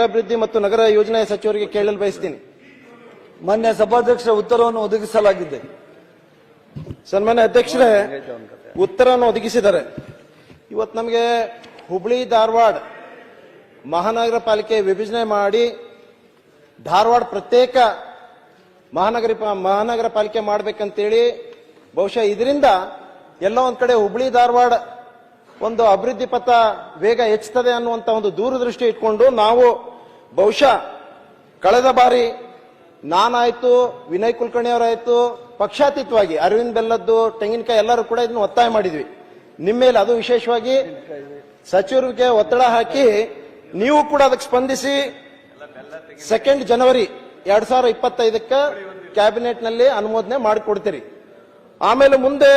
ನಗರಾಭಿವೃದ್ಧಿ ಮತ್ತು ನಗರ ಯೋಜನೆ ಸಚಿವರಿಗೆ ಕೇಳಲು ಬಯಸ್ತೀನಿ. ಮಾನ್ಯ ಸಭಾಧ್ಯಕ್ಷರ ಉತ್ತರವನ್ನು ಒದಗಿಸಲಾಗಿದೆ. ಸನ್ಮಾನ್ಯ ಅಧ್ಯಕ್ಷರೇ, ಉತ್ತರವನ್ನು ಒದಗಿಸಿದ್ದಾರೆ ಇವತ್ತು ನಮಗೆ ಹುಬ್ಳಿ, ಧಾರವಾಡ ಮಹಾನಗರ ಪಾಲಿಕೆ ವಿಭಜನೆ ಮಾಡಿ ಧಾರವಾಡ ಪ್ರತ್ಯೇಕ ಮಹಾನಗರ ಮಹಾನಗರ ಪಾಲಿಕೆ ಮಾಡಬೇಕಂತೇಳಿ ಬಹುಶಃ ಇದರಿಂದ ಎಲ್ಲ ಒಂದ್ ಕಡೆ ಹುಬ್ಳಿ, ಧಾರವಾಡ ಒಂದು ಅಭಿವೃದ್ಧಿ ಪಥ ವೇಗ ಹೆಚ್ಚುತ್ತದೆ ಅನ್ನುವಂತ ಒಂದು ದೂರದೃಷ್ಟಿ ಇಟ್ಕೊಂಡು ನಾವು ಬಹುಶಃ ಕಳೆದ ಬಾರಿ ನಾನಾಯ್ತು, ವಿನಯ್ ಕುಲಕರ್ಣಿ ಅವರಾಯ್ತು ಪಕ್ಷಾತೀತವಾಗಿ ಅರವಿಂದ್ ಬೆಲ್ಲದ್ದು, ತೆಂಗಿನಕಾಯಿ ಎಲ್ಲರೂ ಕೂಡ ಇದನ್ನು ಒತ್ತಾಯ ಮಾಡಿದ್ವಿ. ನಿಮ್ಮ ಮೇಲೆ ಅದು ವಿಶೇಷವಾಗಿ ಸಚಿವರಿಗೆ ಒತ್ತಡ ಹಾಕಿ ನೀವು ಕೂಡ ಅದಕ್ಕೆ ಸ್ಪಂದಿಸಿ ಸೆಕೆಂಡ್ ಜನವರಿ ಎರಡ್ ಸಾವಿರದ ಇಪ್ಪತ್ತೈದಕ್ಕೆ ಕ್ಯಾಬಿನೆಟ್ನಲ್ಲಿ ಅನುಮೋದನೆ ಮಾಡಿಕೊಡ್ತೀರಿ. ಆಮೇಲೆ ಮುಂದೆ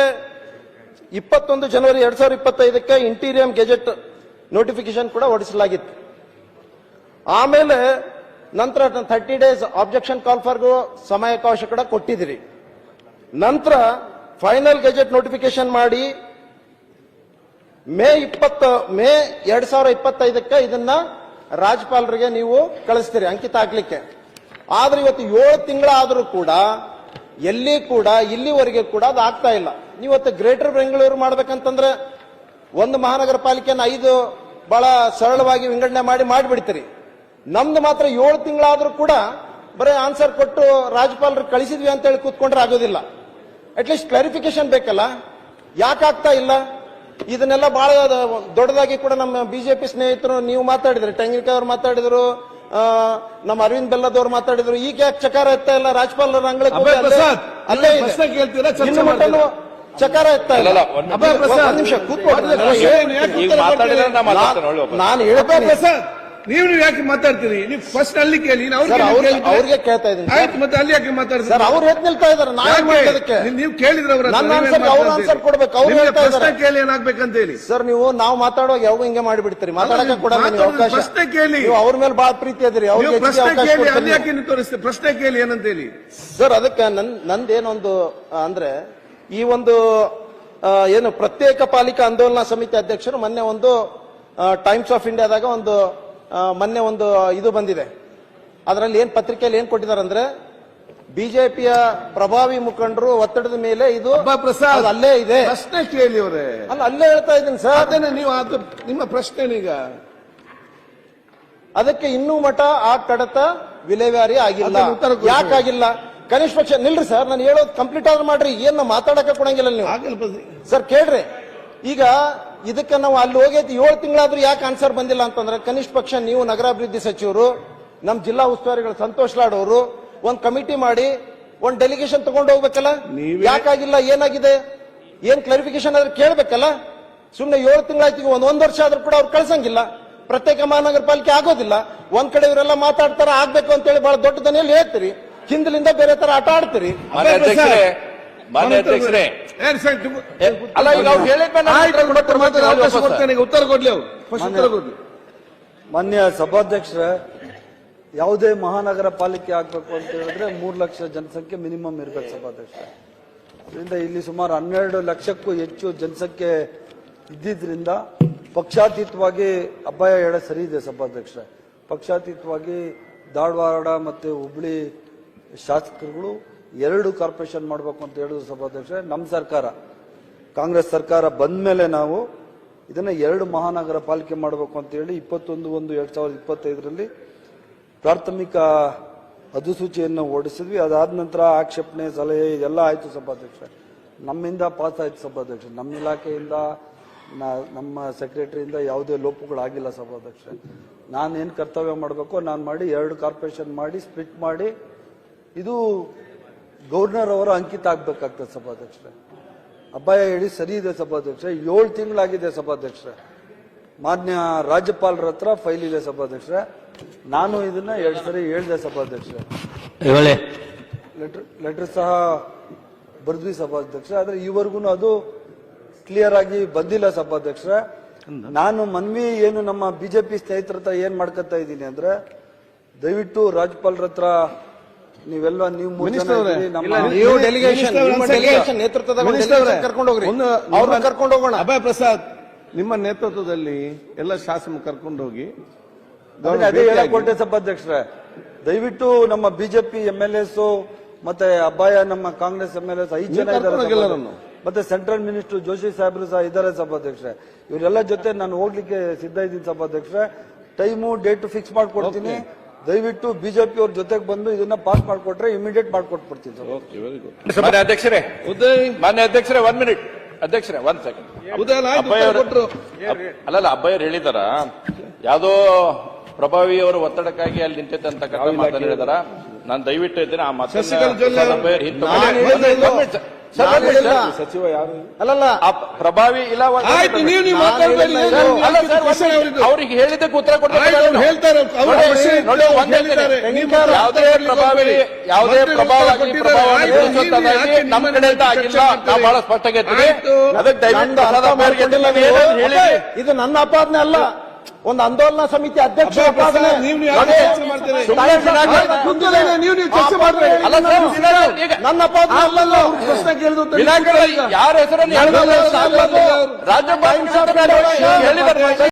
ಇಪ್ಪತ್ತೊಂದು ಜನವರಿ ಎರಡ್ ಸಾವಿರದ ಇಪ್ಪತ್ತೈದಕ್ಕೆ ಇಂಟೀರಿಯಂ ಗೆಜೆಟ್ ನೋಟಿಫಿಕೇಶನ್ ಕೂಡ ಹೊರಡಿಸಲಾಗಿತ್ತು. ಆಮೇಲೆ ನಂತರ ಥರ್ಟಿ ಡೇಸ್ ಆಬ್ಜೆಕ್ಷನ್ ಕಾಲ್ ಫಾರ್ಗೂ ಸಮಯಾವಕಾಶ ಕೂಡ ಕೊಟ್ಟಿದ್ದೀರಿ. ನಂತರ ಫೈನಲ್ ಗೆಜೆಟ್ ನೋಟಿಫಿಕೇಶನ್ ಮಾಡಿ ಮೇ ಇಪ್ಪತ್ತ, ಮೇ ಎರಡ್ ಸಾವಿರ ಇಪ್ಪತ್ತೈದಕ್ಕೆ ಇದನ್ನ ರಾಜ್ಯಪಾಲರಿಗೆ ನೀವು ಕಳಿಸ್ತೀರಿ, ಅಂಕಿತ ಹಾಕ್ಲಿಕ್ಕೆ. ಆದ್ರೆ ಇವತ್ತು ಏಳು ತಿಂಗಳಾದರೂ ಕೂಡ ಎಲ್ಲಿ ಕೂಡ, ಇಲ್ಲಿವರೆಗೆ ಕೂಡ ಅದು ಆಗ್ತಾ ಇಲ್ಲ. ನೀವತ್ತು ಗ್ರೇಟರ್ ಬೆಂಗಳೂರು ಮಾಡ್ಬೇಕಂತಂದ್ರೆ ಒಂದು ಮಹಾನಗರ ಪಾಲಿಕೆಯನ್ನು ಐದು ಬಹಳ ಸರಳವಾಗಿ ವಿಂಗಡಣೆ ಮಾಡಿ ಮಾಡಿಬಿಡ್ತೀರಿ. ನಮ್ದು ಮಾತ್ರ ಏಳು ತಿಂಗಳಾದರೂ ಕೂಡ ಬರೀ ಆನ್ಸರ್ ಕೊಟ್ಟು ರಾಜ್ಯಪಾಲರು ಕಳಿಸಿದ್ವಿ ಅಂತ ಹೇಳಿ ಕೂತ್ಕೊಂಡ್ರೆ ಆಗೋದಿಲ್ಲ. ಅಟ್ಲೀಸ್ಟ್ ಕ್ಲಾರಿಫಿಕೇಶನ್ ಬೇಕಲ್ಲ? ಯಾಕಾಗ್ತಾ ಇಲ್ಲ? ಇದನ್ನೆಲ್ಲ ಬಹಳ ದೊಡ್ಡದಾಗಿ ಕೂಡ ನಮ್ಮ ಬಿಜೆಪಿ ಸ್ನೇಹಿತರು ನೀವು ಮಾತಾಡಿದ್ರಿ ಟೆಂಗಿಕ ಅವ್ರು ಮಾತಾಡಿದ್ರು ಆ, ನಮ್ಮ ಅರವಿಂದ್ ಬೆಲ್ಲದವ್ರು ಮಾತಾಡಿದ್ರು ಈಗ ಯಾಕೆ ಚಕಾರ ಎತ್ತಾ ಇಲ್ಲ? ರಾಜ್ಯಪಾಲರ ಅಂಗಳಕ್ಕೆ ಹೋಗಿ ಅಭಯ್ ಅಲ್ಲೇ- ಪ್ರಸಾದ್, ಅಲ್ಲೇ ಇದೆ. ಪ್ರಶ್ನೆ ಕೇಳ್ತೀರಾ, ಚರ್ಚೆ ಇನ್ನು ಚಕಾರ ಎತ್ತಾ ಇಲ್ಲ. ನಿಮಿಷ. ಕೂತ್ಕೊಂಡು ನಾನು ನಿಮಿಷ. ನೀವು ನೀವು ಯಾಕೆ ಮಾತಾಡ್ತೀರಿ? ನೀವು ಫಸ್ಟ್ ಅಲ್ಲಿ ಕೇಳಿ ಅವ್ರಿಗೆ ಕೇಳ್ತಾ ಇದ್ದೀನಿ ಆಯ್ತು ಮತ್ತೆ ಅಲ್ಲಿ ಯಾಕೆ ಮಾತಾಡ್ತೀರಿ? ಸರ್ ಅವ್ರು ಎದ್ ನಿಲ್ತಾ ಇದಾರೆ ನೀವು- ಕೇಳಿದ್ರೆ ಅವ್ರ ಮಾತಾಡ್ತೀರಿ? ಕೊಡ್ಬೇಕು, ಅವ್ರು ಹೇಳ್ತಾ ಇದ್ದಾರೆ. ಕೇಳಿ ಏನಾಗ್ಬೇಕಂತ ಹೇಳಿ. ಸರ್ ನೀವು ನಾವು ಮಾತಾಡುವಾಗ ಯಾವಾಗ ಹಿಂಗೆ ಮಾಡಿಬಿಡ್ತೀರಿ ಮಾತಾಡಕ್ಕೆ ಕೂಡ ಅವಕಾಶ. ಪ್ರಶ್ನೆ ಕೇಳಿ. ನೀವು ಅವ್ರ ಮೇಲೆ ಬಹಳ ಪ್ರೀತಿ ಅದಿರಿ ಅವ್ರಿಗೆ ಪ್ರಶ್ನೆ ಕೇಳಿ ಕೊಡ್ತೀನಿ. ಅಲ್ಲಿ ಯಾಕೆ ನೀವು ತೋರಿಸ್ತೀರಿ? ಪ್ರಶ್ನೆ ಕೇಳಿ ಏನಂತ ಹೇಳಿ. ಸರ್ ಅದಕ್ಕೆ ನನ್ ನಂದೇನೊಂದು ಅಂದ್ರೆ ಈ ಒಂದು ಏನು ಪ್ರತ್ಯೇಕ ಪಾಲಿಕಾ ಆಂದೋಲನ ಸಮಿತಿ ಅಧ್ಯಕ್ಷರು ಮೊನ್ನೆ ಒಂದು ಟೈಮ್ಸ್ ಆಫ್ ಇಂಡಿಯಾದಾಗ ಒಂದು ಮೊನ್ನೆ ಒಂದು ಇದು ಬಂದಿದೆ. ಅದರಲ್ಲಿ ಏನ್ ಪತ್ರಿಕೆಯಲ್ಲಿ ಏನ್ ಕೊಟ್ಟಿದ್ದಾರೆ ಅಂದ್ರೆ ಬಿಜೆಪಿಯ ಪ್ರಭಾವಿ ಮುಖಂಡರು ಒತ್ತಡದ ಮೇಲೆ ಇದು ಪ್ರಸಾದ್ ಅಲ್ಲೇ ಇದೆ. ಪ್ರಶ್ನೆ ಕೇಳಿ ಅವರೇ. ಅಲ್ಲ ಅಲ್ಲೇ ಹೇಳ್ತಾ ಇದ್ದೀನಿ ಸರ್. ಅದನ್ನ ನೀವು ನಿಮ್ಮ ಪ್ರಶ್ನೆ ಈಗ ಅದಕ್ಕೆ ಇನ್ನೂ ಮಠ ಆ ಕಡತ ವಿಲೇವಾರಿ ಆಗಿಲ್ಲ. ಅದನ್ನ ಉತ್ತರ ಕೊಡಿ. ಯಾಕಾಗಿಲ್ಲ? ಕನಿಷ್ಠ ಪಕ್ಷ ನಿಲ್ರಿ ಸರ್ ನಾನು ಹೇಳೋದು ಕಂಪ್ಲೀಟ್ ಆದ್ರೂ ಮಾಡ್ರಿ. ಏನ್ ಮಾತಾಡಕ್ಕೆ ಕೊಡಂಗಿಲ್ಲ ನೀವು. ಆಗಲ್ಲ ಸರ್ ಕೇಳ್ರಿ. ಈಗ ಇದಕ್ಕೆ ನಾವು ಅಲ್ಲಿ ಹೋಗೈತಿ. ಏಳು ತಿಂಗಳಾದ್ರೂ ಯಾಕೆ ಆನ್ಸರ್ ಬಂದಿಲ್ಲ ಅಂತಂದ್ರೆ ಕನಿಷ್ಠ ಪಕ್ಷ ನೀವು ನಗರಾಭಿವೃದ್ಧಿ ಸಚಿವರು ನಮ್ಮ ಜಿಲ್ಲಾ ಉಸ್ತುವಾರಿಗಳು ಸಂತೋಷ್ ಲಾಡ್ ಅವರು ಒಂದು ಕಮಿಟಿ ಮಾಡಿ ಒಂದು ಡೆಲಿಗೇಷನ್ ತಗೊಂಡು ಹೋಗ್ಬೇಕಲ್ಲ? ನೀವೇ- ಯಾಕಾಗಿಲ್ಲ? ಏನಾಗಿದೆ? ಏನ್ ಕ್ಲಾರಿಫಿಕೇಶನ್ ಆದ್ರೆ ಕೇಳಬೇಕಲ್ಲ? ಸುಮ್ಮನೆ ಏಳು ತಿಂಗಳಾಯ್ತು ಒಂದ್ ಒಂದ್ ವರ್ಷ ಆದ್ರೂ ಕೂಡ ಅವ್ರು ಕಳ್ಸಂಗಿಲ್ಲ. ಪ್ರತ್ಯೇಕ ಮಹಾನಗರ ಪಾಲಿಕೆ ಆಗೋದಿಲ್ಲ. ಒಂದ್ ಕಡೆ ಇವರೆಲ್ಲ ಮಾತಾಡ್ತಾರ ಆಗ್ಬೇಕು ಅಂತೇಳಿ ಬಹಳ ದೊಡ್ಡ ದನಿಯಲ್ಲಿ ಹೇಳ್ತೀರಿ. ಹಿಂದಿಲಿಂದ ಬೇರೆ ತರ ಆಟ ಆಡ್ತೀರಿ. ಮಾನ್ಯ ಅಧ್ಯಕ್ಷರೇ ಅಲ್ಲ ಈಗ ಅವ್ರು ಹೇಳಿದ್ಮೇಲೆ ಉತ್ತರ ಕೊಡ್ಲಿ ಅವ್ರು. ಮಾನ್ಯ ಸಭಾಧ್ಯಕ್ಷರೇ ಯಾವುದೇ ಮಹಾನಗರ ಪಾಲಿಕೆ ಆಗ್ಬೇಕು ಅಂತ ಹೇಳಿದ್ರೆ ಮೂರು ಲಕ್ಷ ಜನಸಂಖ್ಯೆ ಮಿನಿಮಮ್ ಇರ್ಬೇಕು ಸಭಾಧ್ಯಕ್ಷ ಇದರಿಂದ ಇಲ್ಲಿ ಸುಮಾರು ಹನ್ನೆರಡು ಲಕ್ಷಕ್ಕೂ ಹೆಚ್ಚು ಜನಸಂಖ್ಯೆ ಇದ್ದಿದ್ರಿಂದ ಪಕ್ಷಾತೀತವಾಗಿ ಅಭಯ ಹೇಳ ಸರಿ ಇದೆ ಸಭಾಧ್ಯಕ್ಷರೇ. ಪಕ್ಷಾತೀತವಾಗಿ ಧಾರವಾಡ ಮತ್ತು ಹುಬ್ಳಿ ಶಾಸಕರುಗಳು ಎರಡು ಕಾರ್ಪೊರೇಷನ್ ಮಾಡಬೇಕು ಅಂತ ಹೇಳಿದ್ರು ಸಭಾಧ್ಯಕ್ಷರೇ ನಮ್ಮ ಸರ್ಕಾರ. ಕಾಂಗ್ರೆಸ್ ಸರ್ಕಾರ ಬಂದ ಮೇಲೆ ನಾವು ಇದನ್ನ ಎರಡು ಮಹಾನಗರ ಪಾಲಿಕೆ ಮಾಡಬೇಕು ಅಂತ ಹೇಳಿ ಇಪ್ಪತ್ತೊಂದು ಒಂದು ಎರಡು ಸಾವಿರದ ಇಪ್ಪತ್ತೈದರಲ್ಲಿ ಪ್ರಾಥಮಿಕ ಅಧಿಸೂಚಿಯನ್ನು ಓಡಿಸಿದ್ವಿ ಅದಾದ ನಂತರ ಆಕ್ಷೇಪಣೆ, ಸಲಹೆ ಇದೆಲ್ಲ ಆಯ್ತು ಸಭಾಧ್ಯಕ್ಷ ನಮ್ಮಿಂದ ಪಾಸ್ ಆಯಿತು ಸಭಾಧ್ಯಕ್ಷ ನಮ್ಮ ಇಲಾಖೆಯಿಂದ ನಮ್ಮ ಸೆಕ್ರೆಟರಿಯಿಂದ ಯಾವುದೇ ಲೋಪಗಳಾಗಿಲ್ಲ ಸಭಾಧ್ಯಕ್ಷ ನಾನೇನು ಕರ್ತವ್ಯ ಮಾಡಬೇಕು ನಾನು ಮಾಡಿ ಎರಡು ಕಾರ್ಪೊರೇಷನ್ ಮಾಡಿ, ಸ್ಪ್ಲಿಟ್ ಮಾಡಿ, ಇದು ಗವರ್ನರ್ ಅವರ ಅಂಕಿತ ಆಗ್ಬೇಕಾಗ್ತದೆ ಸಭಾಧ್ಯಕ್ಷರೇ. ಅಬ್ಬಾಯ ಹೇಳಿ ಸರಿ ಇದೆ ಸಭಾಧ್ಯಕ್ಷ ಏಳು ತಿಂಗಳಾಗಿದೆ ಸಭಾಧ್ಯಕ್ಷ ಮಾನ್ಯ ರಾಜ್ಯಪಾಲರ ಹತ್ರ ಫೈಲ್ ಇದೆ ಸಭಾಧ್ಯಕ್ಷ ನಾನು ಇದನ್ನ ಎರಡು ಸರಿ ಹೇಳಿದೆ ಸಭಾಧ್ಯಕ್ಷ ಲೆಟರ್ ಲೆಟರ್ ಸಹ ಬರೆದ್ವಿ ಸಭಾಧ್ಯಕ್ಷ ಆದ್ರೆ ಈವರೆಗೂ ಅದು ಕ್ಲಿಯರ್ ಆಗಿ ಬಂದಿಲ್ಲ ಸಭಾಧ್ಯಕ್ಷ ನಾನು ಮನ್ವಿ ಏನು ನಮ್ಮ ಬಿಜೆಪಿ ಸ್ನೇಹಿತರ ಹತ್ರ ಏನ್ ಮಾಡ್ಕೊತಾ ಇದ್ದೀನಿ ಅಂದ್ರೆ ದಯವಿಟ್ಟು ರಾಜ್ಯಪಾಲರ ಹತ್ರ ನೀವೆಲ್ಲ ನೀವು ಡೆಲಿಗೇಷನ್ ಡೆಲಿಗೇಷನ್ ಕರ್ಕೊಂಡು ಹೋಗ್ರಿ. ಒಂದು ಅವ್ರನ್ನ ಕರ್ಕೊಂಡು ಹೋಗೋಣ. ಅಭಯ್ ಪ್ರಸಾದ್ ನಿಮ್ಮ ನೇತೃತ್ವದಲ್ಲಿ ಎಲ್ಲ ಶಾಸನ ಕರ್ಕೊಂಡು ಹೋಗಿ ಅದೇ ಹೇಳಕೊಟ್ಟೆ ಸಭಾಧ್ಯಕ್ಷರೇ. ದಯವಿಟ್ಟು ನಮ್ಮ ಬಿಜೆಪಿ ಎಂ ಎಲ್ ಎಸ್ ಮತ್ತೆ ಅಬ್ಬಾಯ ನಮ್ಮ ಕಾಂಗ್ರೆಸ್ ಎಂ ಎಲ್ ಎಸ್ ಐದು ಜನ ಇದ್ದಾರೆ. ಮತ್ತೆ ಸೆಂಟ್ರಲ್ ಮಿನಿಸ್ಟರ್ ಜೋಶಿ ಸಾಹೇಬ್ರು ಸಹ ಇದ್ದಾರೆ ಸಭಾಧ್ಯಕ್ಷರೇ. ಇವರೆಲ್ಲ ಜೊತೆ ನಾನು ಹೋಗ್ಲಿಕ್ಕೆ ಸಿದ್ಧ ಇದ್ದೀನಿ ಸಭಾಧ್ಯಕ್ಷರೇ. ಟೈಮು ಡೇಟ್ ಫಿಕ್ಸ್ ಮಾಡ್ಕೊಡ್ತೀನಿ. ದಯವಿಟ್ಟು ಬಿಜೆಪಿ ಅವ್ರ ಜೊತೆಗೆ ಬಂದು ಇದನ್ನ ಪಾಸ್ ಮಾಡಿಕೊಟ್ರೆ ಇಮಿಡಿಯೇಟ್ ಮಾಡ್ಕೊಟ್ಬಿಡ್ತೀನಿ ಸರ್. ಮಾನ್ಯ ಅಧ್ಯಕ್ಷರೇ. ಉದಯ್. ಮಾನ್ಯ ಅಧ್ಯಕ್ಷರೇ ಒನ್ ಮಿನಿಟ್. ಅಧ್ಯಕ್ಷರೇ ಒನ್ ಸೆಕೆಂಡ್ ಅಲ್ಲಲ್ಲ ಅಬ್ಬಯ್ಯರು ಹೇಳಿದಾರ. ಯಾವ್ದೋ ಪ್ರಭಾವಿ ಅವರು ಒತ್ತಡಕ್ಕಾಗಿ ಅಲ್ಲಿ ನಿಂತೈತೆ ಅಂತ ಮಾತನ್ನು ಹೇಳಿದಾರ. ನಾನು ದಯವಿಟ್ಟು ಇದ್ದೇನೆ ಆ ಮಾತನ್ನ ಶಶಿಕಾಂತ್ ಜೊಲ್ಲೆ ಅವರು- ಅಬ್ಬಯ್ಯರು ಸಚಿವ ಯಾರು? ಅಲ್ಲಲ್ಲ. ಆ ಪ್ರಭಾವಿ ಇಲ್ಲ ಆಯ್ತು ನೀವು ನೀವು ಮಾತಾಡ್ಬೇಡಿ. ಅವ್ರಿಗೆ ಹೇಳಿದ್ದಕ್ಕೆ ಉತ್ತರ ಕೊಡ್ತಾರೆ ಹೇಳ್ತಾರೆ ಯಾವುದೇ ಪ್ರಭಾವಿ. ಯಾವುದೇ ಪ್ರಭಾವ ನಮ್ಮ ಕಡೆಯಿಂದ ಆಗಿಲ್ಲ. ನಾವು ಬಹಳ ಸ್ಪಷ್ಟಗೆ. ಅದಕ್ಕೆ ದಯವಿಟ್ಟು ಹೇಳಿ. ಇದು ನನ್ನ ಅಪಾದನೆ ಅಲ್ಲ. ಒಂದು ಆಂದೋಲನ ಸಮಿತಿ ಅಧ್ಯಕ್ಷ ನನ್ನ ಪ್ರಶ್ನೆ ಯಾರ ಹೆಸರಲ್ಲಿ ನನಗಲ್ಲ,